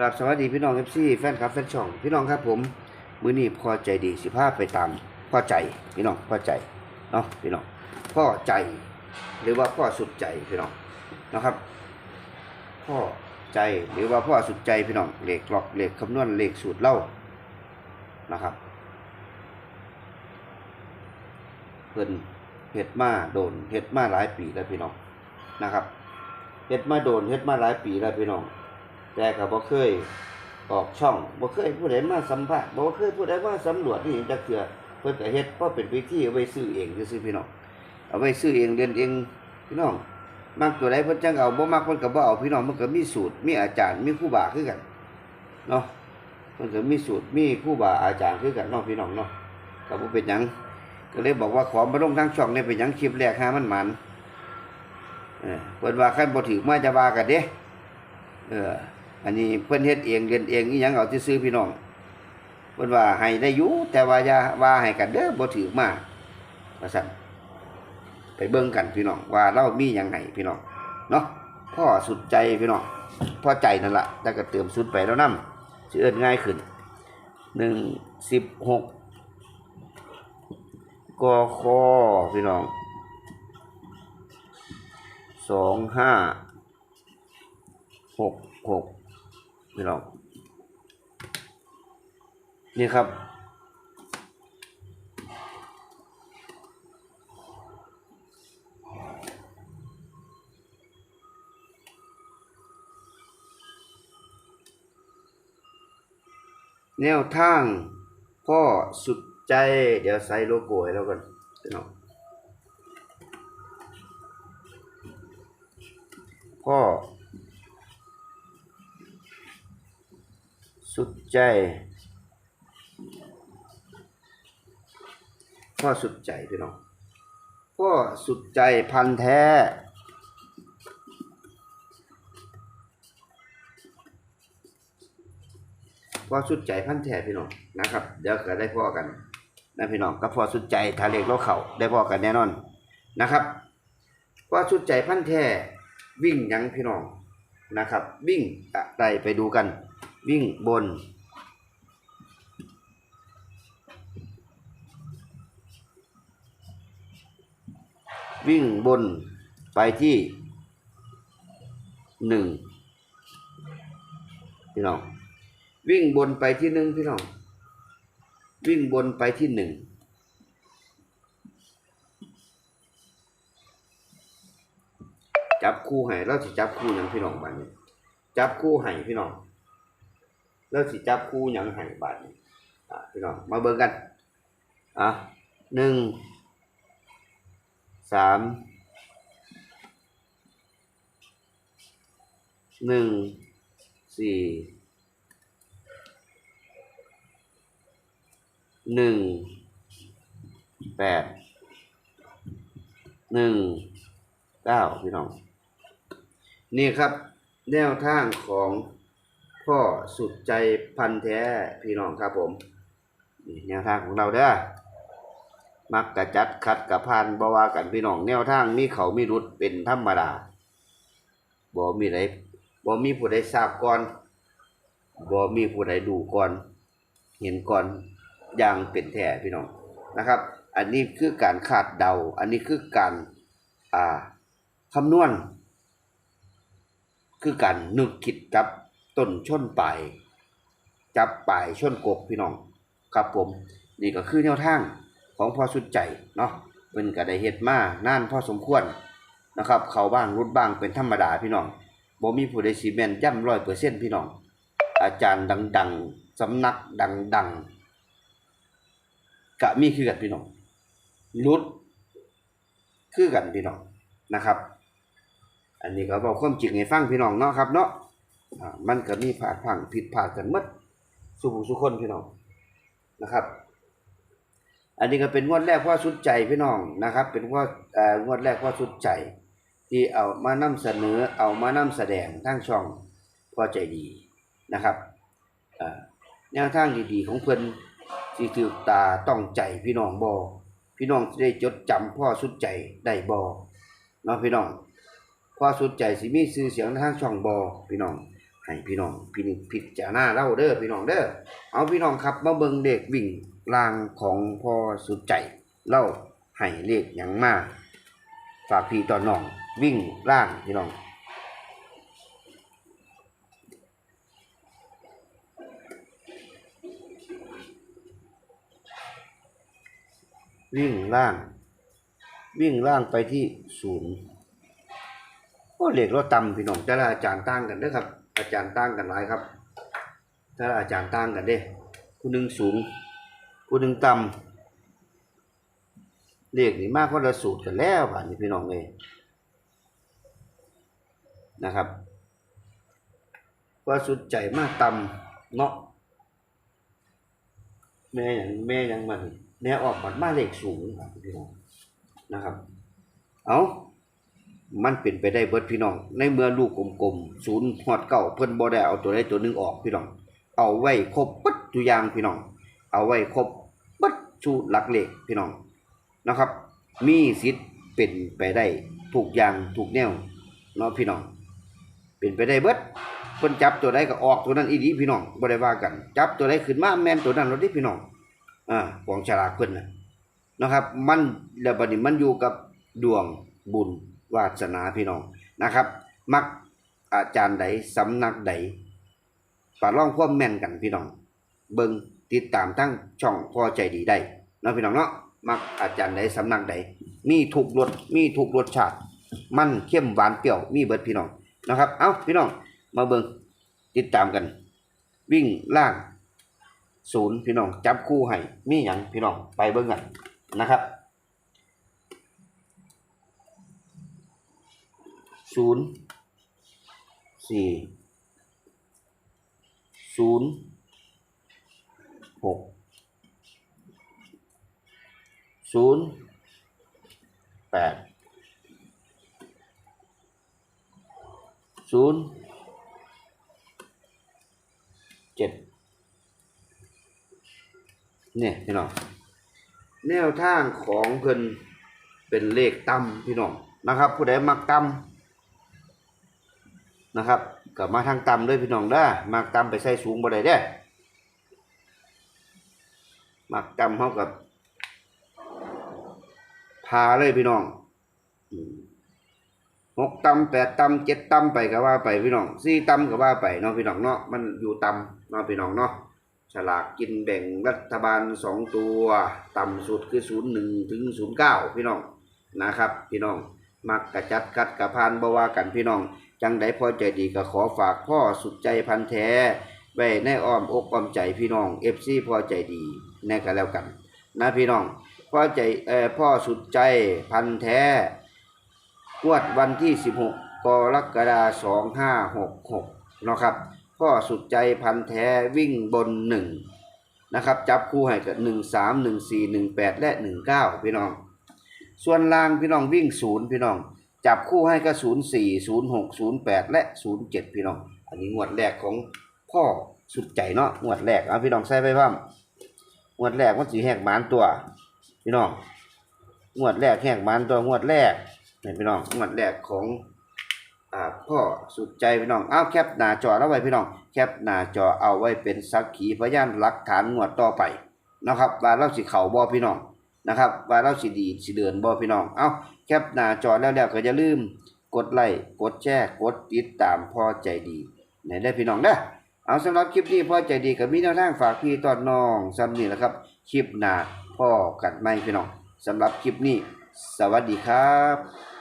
ครับสวัสดีพี่น้องเอฟซีแฟนคลับแฟนช่อง พี่น้องครับผมมือนี้พอใจดีสิพาไปตามพ่อใจพี่น้องพ่อใจเนาะพี่น้องพ่อใจ หรือว่าพ่อสุดใจพี่น้องนะครับ พ่อใจหรือว่าพ่อสุดใจพี่น้องเลขกรอกเลขคำนวณเลขสูตรเล่านะครับเพิ่นเฮ็ดมาโดนเฮ็ดมาหลายปีแล้วพี่น้องนะครับเฮ็ดมาโดนเฮ็ดมาหลายปีแล้วพี่น้อง แต่ก็บ่เคยออกช่องบ่เคยผู้ใดมาสัมภาษณ์บ่เคยผู้ใดมาสำรวจนี่จักเทื่อเพิ่นก็เฮ็ดเพราะเป็นวิธีเอาไว้ซื้อเองซื่อพี่น้องเอาไว้ซื้อเองเรียนเองพี่น้องมักตัวใดเพิ่นจังเอาบ่มักเพิ่นก็บ่เอาพี่น้องมันก็มีสูตรมีอาจารย์มีครูบาคือกันเนาะมันก็มีสูตรมีครูบาอาจารย์คือกันเนาะพี่น้องเนาะก็บ่เป็นหยังก็เลยบอกว่าขอมาลงทางช่องนี่เป็นหยังคลิปแรกหามันหมันเออเพิ่นว่าคันบ่ถือมาจะว่ากันเด้เออ อันนี้เพิ่อนเฮ็ดเองเรียนเองอีหยังเอาซื่อพี่น้องเพิ่อนว่าให้ได้อยู่แต่ว่าอย่าว่าให้กันเด้อบ่ถือมาว่าซั่นไปเบิ่งกันพี่น้องว่าเรามีหยังให้พี่น้องเนาะพ่อสุดใจพี่น้องพ่อใจนั่นละแต่ก็เติมสุดไปแล้วนำสิเอิ้นง่ายขึ้น1 16กคพี่น้องสองห้าหกหก พี่น้องนี่ครับ แนวทางพ่อสุดใจ เดี๋ยวใส่โลโก้ให้แล้วกันพี่น้องพ่อ สุดใจพ่อสุดใจพี่น้องพ่อสุดใจพันแท้พ่อสุดใจพันแท้พี่น้องนะครับ เดี๋ยวก็ได้พ่อกันนะพี่น้องก็พ่อสุดใจทาเล็กโลกเขาได้พ่อกันแน่นอนนะครับพ่อสุดใจพันแท้วิ่งยังพี่น้องนะครับ วิ่งอะไรไปดูกัน วิ่งบน วิ่งบนไปที่หนึ่งพี่น้องวิ่งบนไปที่หนึ่งพี่น้องวิ่งบนไปที่หนึ่งจับคู่ให้เราสิจับคู่ยังพี่น้องบัดนี้ จับคู่ให้พี่น้อง แล้วสิจับคู่ยังให้บาดนี้อะพี่น้องมาเบิ่งกันอะหนึ่งสามหนึ่งสี่หนึ่งแปดหนึ่งเก้าพี่น้อง นี่ครับแนวทางของ พ่อสุดใจพันแท้พี่น้องครับผมนี่แนวทางของเราเด้อมักกะจัดขัดกะพานบ่ว่ากันพี่น้องแนวทางมีเขามีรุดเป็นธรรมดาบ่มีไดบ่มีผู้ใดทราบก่อนบ่มีผู้ใดดูก่อน เห็นก่อนอย่างเป็นแท้พี่น้องนะครับ อันนี้คือการคาดเดา อันนี้คือการอ่าคำนวณ คือการนึกคิดกับ ต้นชนปลายจับปลายชนกกพี่น้องครับผมนี่ก็คือแนวทางของพ่อสุดใจเนาะเป็นก็ไดเฮ็ดมานานพ่อสมควรนะครับ เขาบ้างรุดบ้างเป็นธรรมดาพี่น้องบ่มีผู้ใดสิแม่นย่ำร้อยเปอร์เซ็นต์พี่น้อง อาจารย์ดังๆสำนักดังๆกะมีคือกันพี่น้องรุดคือกันพี่น้องนะครับ อันนี้ก็บอกความจริงให้ฟังพี่น้องเนาะครับเนาะ อ่ามันก็มีผาดพังผิดพลาดกันหมดสุผู้สุคนพี่น้องนะครับ อันนี้ก็เป็นงวดแรกว่าสุดใจพี่น้องนะครับ เป็นวดเอ่องวดแรกว่าสุดใจ ที่เอามานำเสนอเอามานำแสดงทางช่องพอใจดีนะครับเอ่อแนวทางดีๆของเพิ่นที่ถูกตาต้องใจพี่น้องบ่พี่น้องได้จดจำพ่อสุดใจได้บ่เนาะพี่น้องพอสุดใจสิมีชื่อเสียงทางช่องบอพี่น้อง ให้พี่น้องพินิจพิจารณาเล่าเด้อพี่น้องเด้อเอาพี่น้องครับมาเบิ่งเด็กวิ่งลางของพ่อสุดใจเล่าให้เลขหยังมาฝากพี่ตอนน้องวิ่งล่างพี่น้องวิ่งล่าง วิ่งล่างไปที่ศูนย์ก็เหล็กเราต่ำพี่น้องแต่ละอาจารย์ต่างกันเด้อครับ อาจารย์ต่างกันหลายครับแต่ละอาจารย์ต่างกันเด้ผู้หนึ่งสูง ผู้หนึ่งต่ำเลขนี่มากคนละสูตรกันแล้วผ่านนี้พี่น้องเลยนะครับว่าสุดใจมากต่ำเนาะแม่ยังแม่ยังมันแม่ออกบัดมาเลขสูงครับพี่น้องนะครับ เอา มันเป็นไปได้เบิดพี่น้อง ในเมื่อลูกกลมๆศูนย์หอดเก่าเพิ่นบ่ได้เอาตัวใดตัวหนึ่งออกพี่น้อง เอาไว้ครบปัดตัวอย่างพี่น้อง เอาไว้ครบปัดชูหลักเลขพี่น้องนะครับ มีสิทธิ์เป็นไปได้ถูกอย่างถูกแนวเนาะพี่น้อง เป็นไปได้เบิดเพิ่นจับตัวใดก็ออกตัวนั้นอีดีพี่น้องบ่ได้ว่ากัน จับตัวใดขึ้นมาแม่นตัวนั้นรถดิพี่น้องอ่าของฉลากเพิ่นนะนะครับ มันแล้วบัดนี้มันอยู่กับดวงบุญ วาสนาพี่น้องนะครับ มักอาจารย์ใดสำนักใดปาล่องควมแม่นกันพี่น้อง เบิงติดตามทั้งช่องพอใจดีได้นะพี่น้องเนาะมักอาจารย์ใดสำนักใดมีถูกรสมีถูกรสชาติ มันเข้มหวานเปรี้ยวมีเบิดพี่น้องนะครับ เอ้าพี่น้องมาเบิงติดตามกัน วิ่งล่างศูนย์พี่น้องจับคู่ให้มีหยังพี่น้องไปเบิ่งกันนะครับ ศูนย์สี่ศูนย์หกศูนย์แปดศูนย์เจ็ดเนี่ยพี่น้องแนวทางของเพิ่นเป็นเลขต่ำพี่น้องนะครับ ผู้ใดมักต่ำ นะครับก็มาทางต่ำด้วยพี่น้องเด้มักต่ำไปใส่สูงบ่ได้เด้มักต่ำเฮากับพาเลยพี่น้องหกต่ำแปดต่ำเจ็ดต่ำไปก็ว่าไปพี่น้องสี่ต่ำก็ว่าไปเนาะพี่น้องเนาะมันอยู่ต่ำเนาะพี่น้องเนาะฉลากกินแบ่งรัฐบาลสองตัวต่ำสุดคือศูนย์หนึ่งถึงศูนย์เก้าพี่น้องนะครับ พี่น้องมักกระจัดกัดกระพานบว่ากันพี่น้อง จังใดพอใจดีก็ขอฝากพ่อสุดใจพันแท้ไว้ในอ้อมอกอ้อมใจพี่น้องเอฟซีพอใจดีแน่กันแล้วกัน นะพี่น้องพ่อใจเอ่อพ่อสุดใจพันแท้งวดวันที่ 16กรกฎาคม2566นะครับพ่อสุดใจพันแท้วิ่งบนหนึ่งนะครับจับคู่ให้กับหนึ่งสามหนึ่งสี่หนึ่งแปดและหนึ่งเก้าพี่น้อง ส่วนล่างพี่น้องวิ่งศูนย์พี่น้อง จับคู่ให้ก็ศูนย์สี่ศูนย์หกศูนย์แปดและศูนย์เจ็ดพี่น้อง อันนี้งวดแรกของพ่อสุดใจเนาะงวดแรกเอาพี่น้องใส่ไปพ่อมงวดแรกมันสีแหกหมานตัว พี่น้องงวดแรกแหกหมานตัวงวดแรกนี่พี่น้องงวดแรกของอ่าพ่อสุดใจพี่น้องเอาแคปหน้าจอเอาไว้พี่น้อง แคปหน้าจอเอาไว้เป็นสักขีพยานหลักฐานงวดต่อไปนะครับว่าเราสิเข่าบ่พี่น้อง นะครับ ว่าเราสิดีสิเดินบ่พี่น้อง เอาแคปหน้าจอแล้วแล้วก็อย่าลืมกดไลค์กดแชร์กดติดตามพ่อใจดีไหนได้พี่น้องเด้อเอาสำหรับคลิปนี้พ่อใจดีก็มีแนวทางฝากพี่ตอนน้องซ้ำนี่แหละครับ คลิปหน้าพ่อกัดไม่พี่น้องสำหรับคลิปนี้ สวัสดีครับ